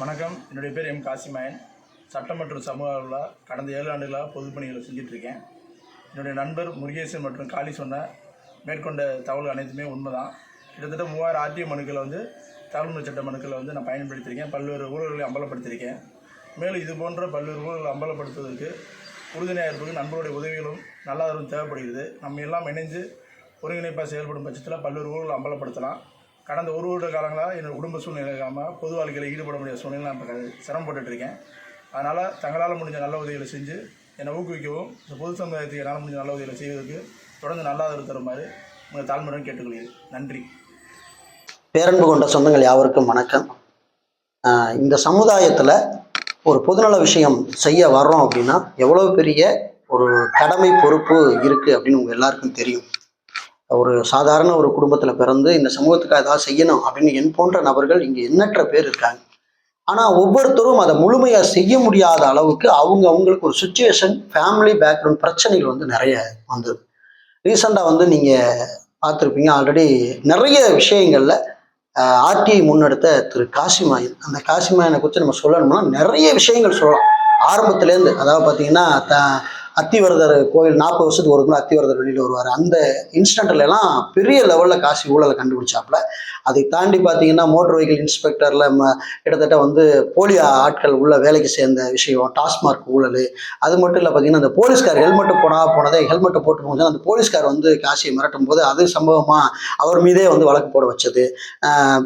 வணக்கம். என்னுடைய பேர் எம். காசிமாயன். சட்டம் மற்றும் சமூக கடந்த ஏழு ஆண்டுகளாக பொதுப்பணிகளை செஞ்சிட்ருக்கேன் என்னுடைய நண்பர் முருகேசன் மற்றும் காளி சொன்ன மேற்கொண்ட தகவல் அனைத்துமே உண்மைதான். கிட்டத்தட்ட மூவாயிரம் ஆர்டிஓ மனுக்களை வந்து தகவல் சட்ட மனுக்களை வந்து நான் பயன்படுத்தியிருக்கேன். பல்வேறு ஊழல்களை அம்பலப்படுத்தியிருக்கேன். மேலும் இது போன்ற பல்வேறு ஊழல்களை அம்பலப்படுத்துவதற்கு உறுதுணையாக இருப்பது நண்பருடைய உதவிகளும் நல்லாதரும் தேவைப்படுகிறது. நம்ம எல்லாம் இணைந்து ஒருங்கிணைப்பாக செயல்படும் பட்சத்தில் பல்வேறு ஊழல்களை அம்பலப்படுத்தலாம். கடந்த ஒரு வருட காலங்களாக என்னோடய குடும்ப சூழ்நிலை இல்லாமல் பொது வாழ்க்கையில் ஈடுபட முடியாத சூழ்நிலை நான் இப்போ சிரமப்பட்டுட்டு இருக்கேன் அதனால் தங்களால் முடிஞ்ச நல்ல உதவிகளை செஞ்சு என்னை ஊக்குவிக்கவும் இந்த பொது சமுதாயத்துக்கு என்னால் முடிஞ்ச நல்ல உதவிகளை செய்வதற்கு தொடர்ந்து நல்லா தருமாறு உங்கள் தாழ்மையுடன் கேட்டுக்கொள்கிறேன். நன்றி. பேரன்பு கொண்ட சொந்தங்கள் யாவருக்கும் வணக்கம். இந்த சமுதாயத்தில் ஒரு பொதுநல விஷயம் செய்ய வர்றோம் அப்படின்னா எவ்வளோ பெரிய ஒரு கடமை பொறுப்பு இருக்குது அப்படின்னு உங்கள் எல்லாருக்கும் தெரியும். ஒரு சாதாரண ஒரு குடும்பத்தில் பிறந்து இந்த சமூகத்துக்காக ஏதாவது செய்யணும் அப்படின்னு என் போன்ற நபர்கள் இங்கே எண்ணற்ற பேர் இருக்காங்க. ஆனால் ஒவ்வொருத்தரும் அதை முழுமையாக செய்ய முடியாத அளவுக்கு அவங்க அவங்களுக்கு ஒரு சுச்சுவேஷன் ஃபேமிலி பேக்ரவுண்ட் பிரச்சனைகள் வந்து நிறைய வந்தது. ரீசெண்டாக வந்து நீங்கள் பார்த்துருப்பீங்க ஆல்ரெடி நிறைய விஷயங்களில் ஆர்டிஐ முன்னெடுத்த திரு காசிமாயன். அந்த காசிமாயனை குறித்து நம்ம சொல்லணும்னா நிறைய விஷயங்கள் சொல்லலாம். ஆரம்பத்துலேருந்து அதாவது பார்த்தீங்கன்னா த அத்திவரதர் கோயில் நாற்பது வருஷத்துக்கு ஒரு முறை அத்திவரதர் வெளியில் வருவார். அந்த இன்ஸ்டன்ட்ல எல்லாம் பெரிய லெவலில் காசி ஊழலை கண்டுபிடிச்சாப்புல. அதை தாண்டி பார்த்தீங்கன்னா மோட்டர் வெஹிக்கிள் இன்ஸ்பெக்டரில் கிட்டத்தட்ட வந்து போலி ஆட்கள் உள்ள வேலைக்கு சேர்ந்த விஷயம் டாஸ்மார்க் ஊழல். அது மட்டும் இல்லை பார்த்தீங்கன்னா அந்த போலீஸ்கார் ஹெல்மெட்டு போனா போனதை ஹெல்மெட்டை போட்டு போகும்போது அந்த போலீஸ்கார் வந்து காசியை மிரட்டும் போது அது சம்பவமாக அவர் மீதே வந்து வழக்கு போட வச்சது.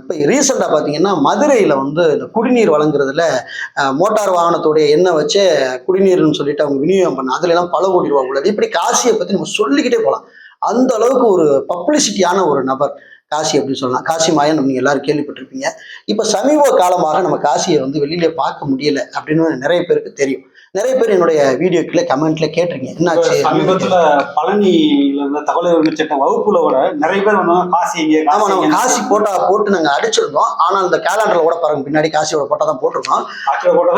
இப்போ ரீசெண்டாக பார்த்தீங்கன்னா மதுரையில் வந்து இந்த குடிநீர் வழங்குறதுல மோட்டார் வாகனத்துடைய எண்ணெய் வச்சு குடிநீர்னு சொல்லிட்டு அவங்க விநியோகம் பண்ண அதுல எல்லாம் பல கோடி ரூபா உள்ளது. இப்படி காசியை பற்றி நம்ம சொல்லிக்கிட்டே போகலாம் அந்த அளவுக்கு ஒரு பப்ளிசிட்டியான ஒரு நபர் காசி அப்படின்னு சொல்லலாம். காசி மாயன் நீங்கள் எல்லாரும் கேள்விப்பட்டிருப்பீங்க. இப்போ சமீப காலமாக நம்ம காசியை வந்து வெளியிலே பார்க்க முடியல அப்படின்னு நிறைய பேருக்கு தெரியும். நிறைய பேர் என்னுடைய வீடியோக்குள்ள கமெண்ட்ல கேட்டிருக்கீங்க. என்னாச்சு? சமீபத்துல பழனியில இருந்த தகவல் சட்டம் வகுப்புல கூட நிறைய பேர் வந்தாங்க காசி ஆமா நம்ம காசி போட்டா போட்டு நாங்க அடிச்சிருந்தோம். ஆனா அந்த கேலண்டர்ல கூட பாருங்க பின்னாடி காசியோட போட்டா தான் போட்டிருக்கோம்.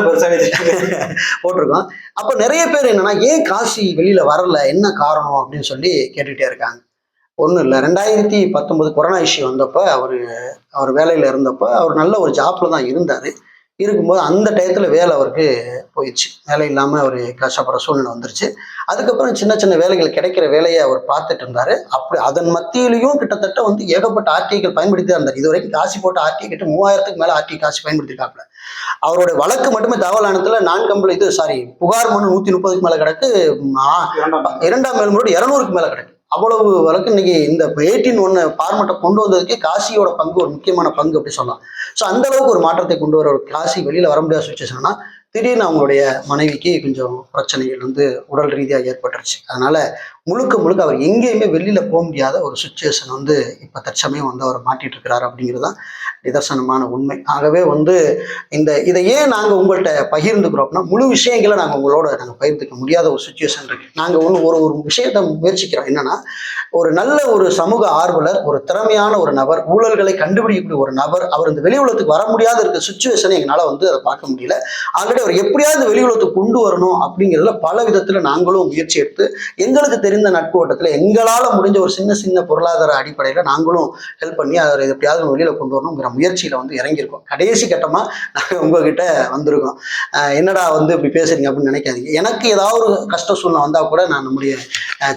பெருசாவே தெரியுது. போட்டிருக்கோம். அப்ப நிறைய பேர் என்னன்னா ஏன் காசி வெளியில வரல? என்ன காரணம்? அப்படின்னு சொல்லி கேட்டுக்கிட்டே இருக்காங்க. ஒன்றும் இல்லை. ரெண்டாயிரத்தி பத்தொன்பது கொரோனா இஷ்யூ வந்தப்ப அவர் அவர் வேலையில் இருந்தப்ப அவர் நல்ல ஒரு ஜாப்ல தான் இருந்தார். இருக்கும்போது அந்த டயத்தில் வேலை அவருக்கு போயிடுச்சு. வேலை இல்லாமல் அவர் கஷ்டப்படுற சூழ்நிலை வந்துருச்சு. அதுக்கப்புறம் சின்ன சின்ன வேலைகள் கிடைக்கிற வேலையை அவர் பார்த்துட்டு இருந்தார். அப்படி அதன் மத்தியிலையும் கிட்டத்தட்ட வந்து ஏகப்பட்ட ஆர்டிகள் பயன்படுத்தி தான் இருந்தார். இது வரைக்கும் காசு போட்ட ஆர்டி கிட்ட மூவாயிரத்துக்கு மேலே ஆர்டி காசு பயன்படுத்திருக்காப்புல. அவருடைய வழக்கு மட்டுமே தகவல் ஆனத்தில் நான் கம்பளை இது சாரி புகார் மனு நூற்றி முப்பதுக்கு மேலே கிடக்கு இரண்டாம் இரண்டாம் மேல்முறையோடு இரநூறுக்கு மேலே கிடக்கு. அவ்வளவு வழக்கு இன்னைக்கு இந்த எயிட்டின் ஒன்று ஃபார்மெட்டை கொண்டு வந்ததுக்கு காசியோட பங்கு ஒரு முக்கியமான பங்கு அப்படி சொல்லலாம். ஸோ அந்த அளவுக்கு ஒரு மாற்றத்தை கொண்டு வர ஒரு காசி வெளியில் வர முடியாத சுச்சுவேஷன்னா திடீர்னு அவங்களுடைய மனைவிக்கு கொஞ்சம் பிரச்சனைகள் வந்து உடல் ரீதியாக ஏற்பட்டுருச்சு. அதனால முழுக்க முழுக்க அவர் எங்கேயுமே வெளியில போக முடியாத ஒரு சுச்சுவேஷன் வந்து இப்போ தற்சமயம் வந்து அவர் மாட்டிட்டு இருக்கிறார் அப்படிங்கிறது தான் நிதர்சனமான உண்மை. ஆகவே வந்து இந்த இதை ஏன் நாங்கள் உங்கள்கிட்ட பகிர்ந்துக்கிறோம் அப்படின்னா முழு விஷயங்களை நாங்கள் உங்களோட நாங்கள் பகிர்ந்துக்க முடியாத ஒரு சுச்சுவேஷன் இருக்கு. நாங்கள் ஒன்று ஒரு ஒரு விஷயத்தை முயற்சிக்கிறோம். என்னன்னா ஒரு நல்ல ஒரு சமூக ஆர்வலர் ஒரு திறமையான ஒரு நபர் ஊழல்களை கண்டுபிடிக்கக்கூடிய ஒரு நபர் அவர் இந்த வெளி உலகத்துக்கு வர முடியாத இருக்க சுச்சுவேஷனை எங்களால் வந்து அதை பார்க்க முடியல. ஆல்ரெடி அவர் எப்படியாவது வெளி கொண்டு வரணும் அப்படிங்கிறதுல பல விதத்தில் நாங்களும் முயற்சி எடுத்து எங்களுக்கு தெரிந்த நட்பு வட்டத்தில் எங்களால் முடிஞ்ச ஒரு சின்ன சின்ன பொருளாதார அடிப்படையில் நாங்களும் ஹெல்ப் பண்ணி அதை எப்படியாவது வெளியில கொண்டு வரணுங்கிற முயற்சியில் வந்து இறங்கியிருக்கோம். கடைசி கட்டமாக நாங்கள் உங்ககிட்ட வந்திருக்கோம். என்னடா வந்து இப்படி பேசுறீங்க அப்படின்னு நினைக்காதீங்க. எனக்கு ஏதாவது ஒரு கஷ்ட சூழ்நிலை வந்தால் கூட நான் நம்முடைய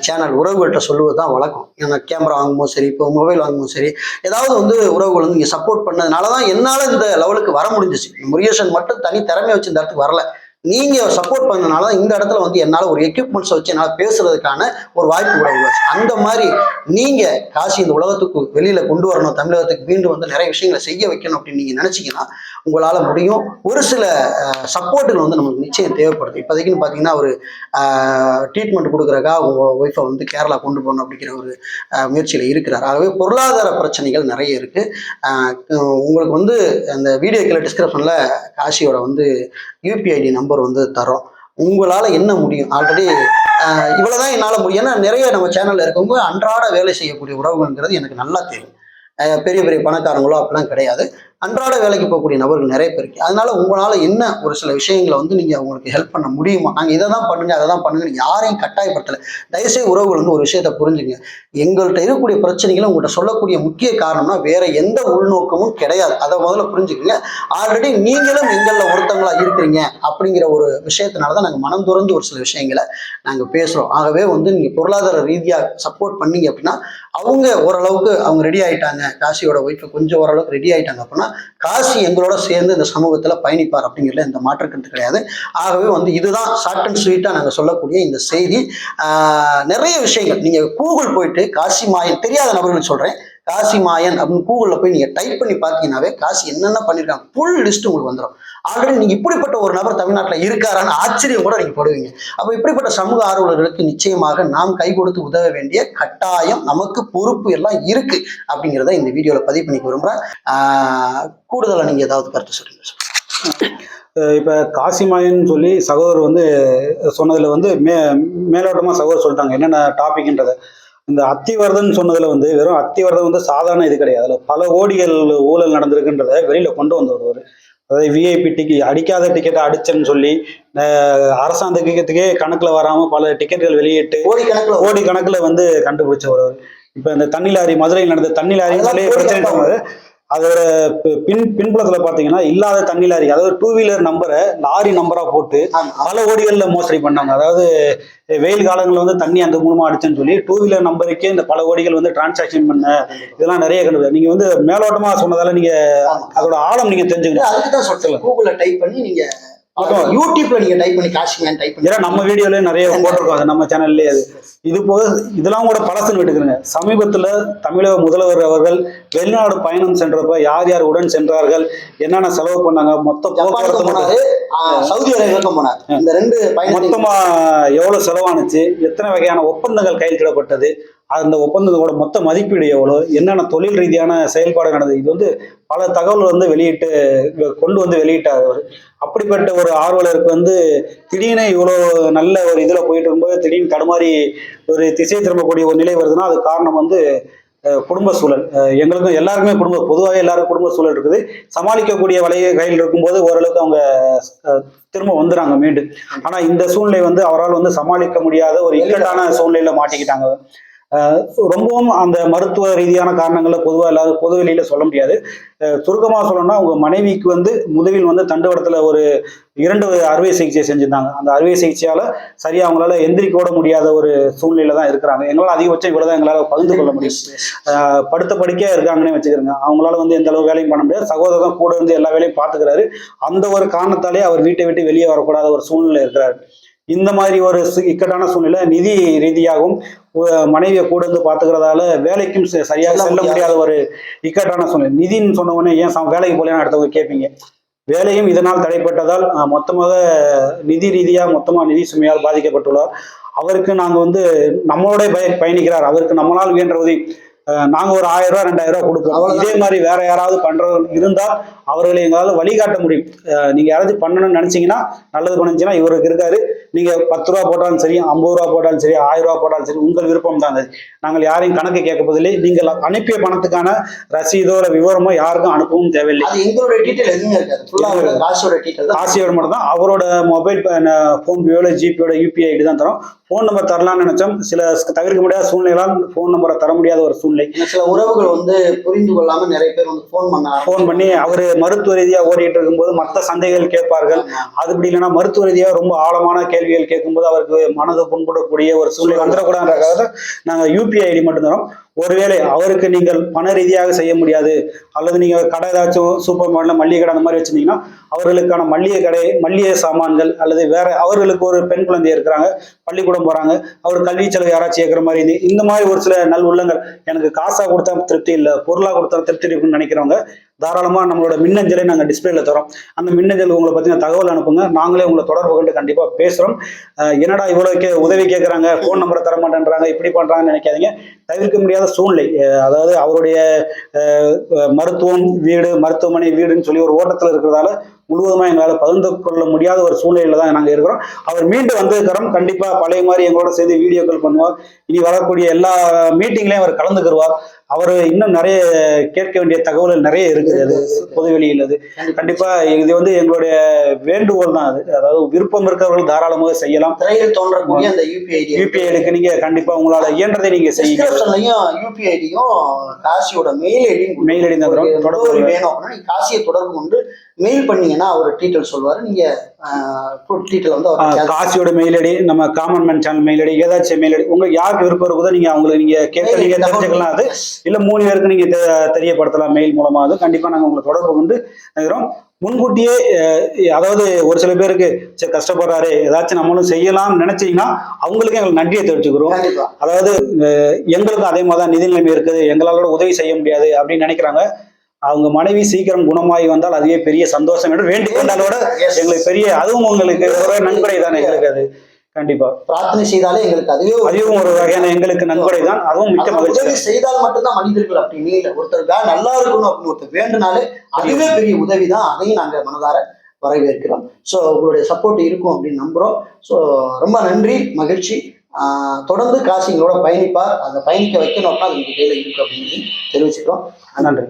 சேனல் உறவுகள்கிட்ட சொல்லுவது தான் வழக்கம். எனக்கு கேமரா வாங்கும்போது சரி இப்போ மொபைல் வாங்கும்போது சரி ஏதாவது வந்து உறவுகள் வந்து நீங்கள் சப்போர்ட் பண்ணதுனால தான் என்னால் இந்த லெவலுக்கு வர முடிஞ்சிச்சு. முருகேசன் மட்டும் தனி திறமை வச்சு இந்த இடத்துக்கு வரல. நீங்கள் சப்போர்ட் பண்ணனால தான் இந்த இடத்துல வந்து என்னால் ஒரு எக்யூப்மெண்ட்ஸ் வச்சு என்னால் பேசுறதுக்கான ஒரு வாய்ப்பு கூட உருவாச்சு. அந்த மாதிரி நீங்கள் காசி இந்த உலகத்துக்கு வெளியில் கொண்டு வரணும் தமிழகத்துக்கு மீண்டும் வந்து நிறைய விஷயங்களை செய்ய வைக்கணும் அப்படின்னு நீங்கள் நினச்சிங்கன்னா உங்களால் முடியும். ஒரு சில சப்போர்ட்டுகள் வந்து நமக்கு நிச்சயம் தேவைப்படுது. இப்போதைக்குன்னு பார்த்தீங்கன்னா ஒரு ட்ரீட்மெண்ட் கொடுக்குறக்கா உங்கள் ஒய்ஃபை வந்து கேரளா கொண்டு போகணும் அப்படிங்கிற ஒரு முயற்சியில் இருக்கிறார். ஆகவே பொருளாதார பிரச்சனைகள் நிறைய இருக்குது உங்களுக்கு வந்து அந்த வீடியோ கீழே டிஸ்கிரிப்ஷனில் காசியோட வந்து யூபிஐடி நம்பர் வந்து தரோம். உங்களால் என்ன முடியும்? ஆல்ரெடி இவ்வளோதான் என்னால் முடியும். ஏன்னா நிறைய நம்ம சேனலில் இருக்கவங்க அன்றாட வேலை செய்யக்கூடிய உறவுகள்ங்கிறது எனக்கு நல்லா தெரியும். பெரிய பெரிய பணக்காரங்களோ அப்படிலாம் கிடையாது. அன்றாட வேலைக்கு போகக்கூடிய நபர்கள் நிறைய பேர் இருக்கு. அதனால உங்களால் என்ன ஒரு சில விஷயங்களை வந்து நீங்கள் உங்களுக்கு ஹெல்ப் பண்ண முடியுமா நாங்கள் இதை தான் பண்ணுங்க அதை தான் பண்ணுங்க யாரையும் கட்டாயப்படுத்தலை. தயவுசெய்து உறவுகள் வந்து ஒரு விஷயத்தை புரிஞ்சுங்க. எங்கள்கிட்ட இருக்கக்கூடிய பிரச்சனைகளை உங்கள்கிட்ட சொல்லக்கூடிய முக்கிய காரணம்னா வேற எந்த உள்நோக்கமும் கிடையாது. அதை முதல்ல புரிஞ்சுக்கோங்க. ஆல்ரெடி நீங்களும் எங்களில் ஒருத்தங்களா இருக்கிறீங்க அப்படிங்கிற ஒரு விஷயத்தினால தான் நாங்கள் மனம் துறந்து ஒரு சில விஷயங்களை நாங்கள் பேசுகிறோம் ஆகவே வந்து நீங்கள் பொருளாதார ரீதியாக சப்போர்ட் பண்ணீங்க அப்படின்னா அவங்க ஓரளவுக்கு அவங்க ரெடி ஆயிட்டாங்க. காசியோட ஒய்ஃபை கொஞ்சம் ஓரளவுக்கு ரெடி ஆயிட்டாங்க அப்படின்னா காசி எங்களோட சேர்ந்து இந்த சமூகத்தில் பயணிப்பார் அப்படிங்கிறதுல எந்த மாற்றுக்கருத்து கிடையாது. ஆகவே வந்து இதுதான் ஷார்ட் அண்ட் ஸ்வீட்டாக நாங்கள் சொல்லக்கூடிய இந்த செய்தி. ஆஹ் நிறைய விஷயங்கள். நீங்கள் கூகுள் போயிட்டு காசி மாயன் தெரியாத நபர்கள் சொல்கிறேன் காசி மாயன் அப்படின்னு கூகுளில் போய் நீங்கள் டைப் பண்ணி பார்த்தீங்கன்னாவே காசி என்னென்ன பண்ணியிருக்காங்க ஃபுல் லிஸ்ட் உங்களுக்கு வந்துடும் ஆல்ரெடி நீங்கள் இப்படிப்பட்ட ஒரு நபர் தமிழ்நாட்டில் இருக்காரான்னு ஆச்சரியம் கூட நீங்கள் படுவீங்க. அப்போ இப்படிப்பட்ட சமூக ஆர்வலர்களுக்கு நிச்சயமாக நாம் கை கொடுத்து உதவ வேண்டிய கட்டாயம் நமக்கு பொறுப்பு எல்லாம் இருக்கு அப்படிங்கிறத இந்த வீடியோவில் பதிவு பண்ணிக்க விரும்புகிறேன் கூடுதலாக நீங்கள் ஏதாவது கருத்து சொல்லுங்க இப்போ அஹ் காசிமாயன் சொல்லி சகோதரர் வந்து சொன்னதில் வந்து மே மேலோட்டமாக சகோதரர் சொல்லிட்டாங்க. என்னென்ன டாப்பிக்ன்றதை இந்த அத்திவர்தன் சொன்னதுல வந்து வெறும் அத்திவர்தன் வந்து சாதாரண இது கிடையாது. அதுல பல கோடிகள் ஊழல் நடந்திருக்குன்றத வெளியில கொண்டு வந்தவர் அதாவது விஐபி டிக்கெட் அடிக்காத டிக்கெட்டை அடிச்சேன்னு சொல்லி அஹ் அரசாங்க டிக்கெட்டுக்கே கணக்குல வராம பல டிக்கெட்டுகள் வெளியிட்டு கோடிக்கணக்கில் கோடி கணக்குல வந்து கண்டுபிடிச்சவர் இப்ப இந்த தண்ணி லாரி மதுரையில் நடந்த தண்ணி அதெல்லாம் பிரச்சனை அதோட பின் பின்புலத்துல பாத்தீங்கன்னா இல்லாத தண்ணி லாரி அதாவது டூ வீலர் நம்பரை லாரி நம்பரா போட்டு பல கோடிகள்ல மோசடி பண்ணாங்க. அதாவது வெயில் காலங்களில் வந்து தண்ணி அந்த மூலமா அடிச்சுன்னு சொல்லி டூ வீலர் நம்பருக்கே இந்த பல கோடிகள் வந்து டிரான்சாக்ஷன் பண்ண இதெல்லாம் நிறைய கண்டு நீங்க வந்து மேலோட்டமா சொன்னதால நீங்க அதோட ஆழம் நீங்க தெரிஞ்சுக்கணும். அதுக்கு தான் சொல்றேன். கூகுளில் டைப் பண்ணி நீங்க ஆமா. யூடியூப்ல நீங்க டைப் பண்ணி காசிமேன் டைப் பண்ணி ஏன்னா நம்ம வீடியோல நிறைய போட்டிருக்கோம் அது நம்ம சேனல்லே அது. இது போக இதெல்லாம் கூட பழசுன்னு விட்டுக்கிறேங்க. சமீபத்துல தமிழக முதல்வர் அவர்கள் வெளிநாடு பயணம் சென்றப்ப யார் யார் உடன் சென்றார்கள் என்னென்ன செலவு பண்ணாங்க மொத்த போக்குவரத்து சவுதி அரேபியாவுக்கும் போனார். இந்த ரெண்டு மொத்தமா எவ்வளவு செலவானுச்சு எத்தனை வகையான ஒப்பந்தங்கள் கையெழுத்திடப்பட்டது அந்த ஒப்பந்தத்தோட மொத்த மதிப்பீடு எவ்வளோ என்னென்ன தொழில் ரீதியான செயல்பாடு நடந்தது? இது வந்து பல தகவல் வந்து வெளியிட்டு கொண்டு வந்து வெளியிட்டார் அவர். அப்படிப்பட்ட ஒரு ஆர்வலருக்கு வந்து திடீர்னு இவ்வளோ நல்ல ஒரு இதில் போயிட்டு இருக்கும்போது திடீர்னு தடுமாறி ஒரு திசை திரும்பக்கூடிய ஒரு நிலை வருதுன்னா அது காரணம் வந்து குடும்ப சூழல். எங்களுக்கும் எல்லாருக்குமே குடும்ப பொதுவாக எல்லாருக்கும் குடும்ப சூழல் இருக்குது. சமாளிக்கக்கூடிய வலைய கையில் இருக்கும்போது ஓரளவுக்கு அவங்க திரும்ப வந்துறாங்க மீண்டும். ஆனால் இந்த சூழ்நிலை வந்து அவரால் வந்து சமாளிக்க முடியாத ஒரு இக்கட்டான சூழ்நிலையில மாட்டிக்கிட்டாங்க. ரொம்பவும் அந்த மருத்துவ ரீதியான காரணங்களை பொதுவாக இல்லாத பொது வெளியில சொல்ல முடியாது. அஹ் சுருக்கமா சொல்லணும்னா அவங்க மனைவிக்கு வந்து முதுகில் வந்து தண்டுவடத்துல ஒரு இரண்டு அறுவை சிகிச்சை செஞ்சிருந்தாங்க. அந்த அறுவை சிகிச்சையால சரியா அவங்களால எந்திரிக்க கூட முடியாத ஒரு சூழ்நிலையில தான் இருக்கிறாங்க. எங்களால் அதிகபட்சம் இவ்வளவுதான் எங்களால் பகிர்ந்து கொள்ள முடியும். படுத்த படுக்கையா இருக்காங்கன்னே வச்சுக்கிறேங்க அவங்களால வந்து எந்த அளவு வேலையும் பண்ண முடியாது. சகோதரர் கூட இருந்து எல்லா வேலையும் பார்த்துக்கிறாரு. அந்த ஒரு காரணத்தாலே அவர் வீட்டை விட்டு வெளியே வரக்கூடாத ஒரு சூழ்நிலை இருக்கிறாரு. இந்த மாதிரி ஒரு இக்கட்டான சூழ்நிலை நிதி ரீதியாகவும் மனைவியை கூட இருந்து பார்த்துக்கிறதால வேலைக்கும் சரியாக செல்ல முடியாத. ஒரு இக்கட்டான சூழ்நிலை. நிதின்னு சொன்ன உடனே ஏன் வேலைக்கு போலேன்னு அடுத்தவங்க கேட்பீங்க வேலையும் இதனால் தடைப்பட்டதால் மொத்தமாக நிதி ரீதியாக மொத்தமாக நிதி சுமையால் பாதிக்கப்பட்டுள்ளார் அவருக்கு நாங்கள் வந்து நம்மளோட பய பயணிக்கிறார். அவருக்கு நம்மளால் இயன்ற உதவி அஹ், நாங்க ஒரு ஆயிரம் ரூபாய் ரெண்டாயிரம் ரூபாய் கொடுப்போம். அவ்வளவுதான். இதே மாதிரி வேற யாராவது பண்றவங்க இருந்தால் அவர்களை எங்களால் வழிகாட்ட முடியும். அஹ், நீங்க யாராச்சும் பண்ணணும்னு நினைச்சீங்கன்னா நல்லது பண்ணுச்சுன்னா இவருக்கு இருக்காரு. நீங்க பத்து ரூபா போட்டாலும் சரி ஐம்பது ரூபா போட்டாலும் சரி ஆயிரம் ரூபா போட்டாலும் சரி உங்கள் விருப்பம் தான் நாங்கள் யாரையும் கணக்கு கேட்கப்பதில்லை நீங்கள் அனுப்பிய பணத்துக்கான ரசீதோ இல்லை விவரமோ யாருக்கும் அனுப்பவும் தேவையில்லை. அது எங்களுடைய டீட்டெயில் எதுவுமே இருக்காது. காசோட டீட்டெயில் காசியோட மட்டும் தான். அவரோட மொபைல் ஃபோன்பேயோட ஜிபேயோட யூபிஐ ஐடி தான் தரோம். ஃபோன் நம்பர் தரலாம்னு நினைச்சோம். சில தவிர்க்க முடியாத சூழ்நிலைகளால் ஃபோன் நம்பரை தர முடியாத ஒரு சூழ்நிலை. சில உறவுகள் வந்து புரிந்து கொள்ளாம நிறைய பேர் வந்து ஃபோன் பண்ண ஃபோன் பண்ணி அவர் மருத்துவ ரீதியாக ஓடிட்டு இருக்கும்போது மற்ற சந்தைகள் கேட்பார்கள். அது இப்படி இல்லைன்னா மருத்துவ ரீதியாக ரொம்ப ஆழமான கேள்விகள் கேட்கும்போது அவருக்கு மனது புண்படக்கூடிய ஒரு சூழ்நிலை வந்துடக்கூடாதுன்றக்காக தான் நாங்கள் யூபிஐ ஐடி மட்டும் தரோம். ஒருவேளை அவருக்கு நீங்கள் பண ரீதியாக செய்ய முடியாது அல்லது நீங்கள் கடை ஏதாச்சும் சூப்பர் மார்க்கெட்ல மளிகை கடை அந்த மாதிரி வச்சிருந்தீங்கன்னா அவர்களுக்கான மளிகை கடை மளிகை சாமான்கள் அல்லது வேற அவர்களுக்கு ஒரு பெண் குழந்தை இருக்கிறாங்க பள்ளிக்கூடம் போகிறாங்க அவர் கல்வி செலவு யாராச்சும் கேட்குற மாதிரி இருந்து இந்த மாதிரி ஒரு சில நல் உள்ளங்கள் எனக்கு காசாக கொடுத்தா திருப்தி இல்லை பொருளாக கொடுத்தா திருப்தி இருக்குன்னு நினைக்கிறவங்க தாராளமா நம்மளோட மின்னஞ்சலை நாங்கள் டிஸ்பிளேல தரோம். அந்த மின்னஞ்சல் உங்களை பத்தின தகவல் அனுப்புங்க. நாங்களே உங்களை தொடர்பு கொண்டு கண்டிப்பாக பேசுறோம். என்னடா இவ்வளவு கே உதவி கேட்குறாங்க ஃபோன் நம்பரை தர மாட்டேன்றாங்க இப்படி பண்றாங்கன்னு நினைக்காதீங்க. தவிர்க்க முடியாத சூழ்நிலை. அதாவது அவருடைய அஹ், மருத்துவம் வீடு மருத்துவமனை வீடுன்னு சொல்லி ஒரு ஓட்டத்தில் இருக்கிறதால முழுவதுமா எங்களால் பகிர்ந்து கொள்ள முடியாத ஒரு சூழ்நிலையில தான் நாங்கள் இருக்கிறோம். அவர் மீண்டும் வந்திருக்கிறோம் கண்டிப்பா பழைய மாதிரி எங்களோட சேர்ந்து வீடியோக்கள் பண்ணுவார். இனி வரக்கூடிய எல்லா மீட்டிங்லையும் அவர் கலந்துக்கிடுவார் அவர் இன்னும் நிறைய கேட்க வேண்டிய தகவல்கள் நிறைய இருக்குது. அது பொதுவெளியில் அது. கண்டிப்பா இது வந்து எங்களுடைய வேண்டுகோள் தான் அது. அதாவது விருப்பம் இருக்கிறவர்கள் தாராளமாக செய்யலாம். திரையில் தோன்றக்கூடிய அந்த யூபிஐ ஐடி யூபிஐக்கு நீங்க கண்டிப்பா உங்களால இயன்றதை நீங்க செய்யுங்க. யூபிஐ ஐடியும் காசியோட மெயில் ஐடியும் மெயில் ஐடி தந்துரும். தொடர்பு வேணும் அப்படின்னா நீங்க காசியை தொடர்பு கொண்டு மெயில் பண்ணீங்கன்னா அவர் டீட்டெயில் சொல்லுவாரு. நீங்க டீட்டெயில் வந்து அவர் காசியோட மெயில் ஐடி நம்ம common man channel mail ID ஏதாச்சும் மெயில் ஐடி உங்களுக்கு யாருக்கு விருப்பம் இருக்குதோ நீங்க அவங்களுக்கு நீங்க கேட்டு நீங்க தெரிஞ்சுக்கலாம் அது. இல்ல மூணு பேருக்கு நீங்க தெ- தெரியப்படுத்தலாம் மெயில் மூலமா. அது கண்டிப்பா நாங்க உங்களை தொடர்பு கொண்டு இருக்கிறோம் முன்கூட்டியே அதாவது ஒரு சில பேருக்கு சரி கஷ்டப்படுறாரு ஏதாச்சும் நம்மளும் செய்யலாம்னு நினைச்சீங்கன்னா அவங்களுக்கு எங்களுக்கு நன்றியை தெரிவிச்சுக்கிறோம். அதாவது அஹ், எங்களுக்கும் அதே மாதிரி தான் நிதி நிலைமை இருக்குது. எங்களால உதவி செய்ய முடியாது அப்படின்னு நினைக்கிறாங்க. அவங்க மனைவி சீக்கிரம் குணமாகி வந்தால் அதுவே பெரிய சந்தோஷம் என்று வேண்டிக் கொண்டாலோட. எங்களுக்கு பெரிய அதுவும் உங்களுக்கு ஒரு நன்கொடை தானே எங்களுக்கு அது. கண்டிப்பா. பிரார்த்தனை செய்தாலே எங்களுக்கு அதுவே அதுவும் ஒரு வகையான எங்களுக்கு நன்கொடை தான். அதுவும் மிக்க மகிழ்ச்சி. செய்தால் மட்டும்தான் மனிதர்கள் அப்படின்னு இல்லை ஒருத்தருக்காக நல்லா இருக்கணும் அப்படின்னு ஒருத்தர் வேண்டுனாலே அதுவே பெரிய உதவி தான். அதையும் நாங்க மனதார வரவேற்கிறோம். ஸோ உங்களுடைய சப்போர்ட் இருக்கும் அப்படின்னு நம்புறோம். ஸோ ரொம்ப நன்றி மகிழ்ச்சி. தொடர்ந்து காசிங்களோட பயணிப்பார் அந்த பயணிக்க வைக்கணும் அப்படின்னா அது உங்க கையில இருக்கு அப்படின்னு தெரிவிச்சுக்கிறோம். நன்றி.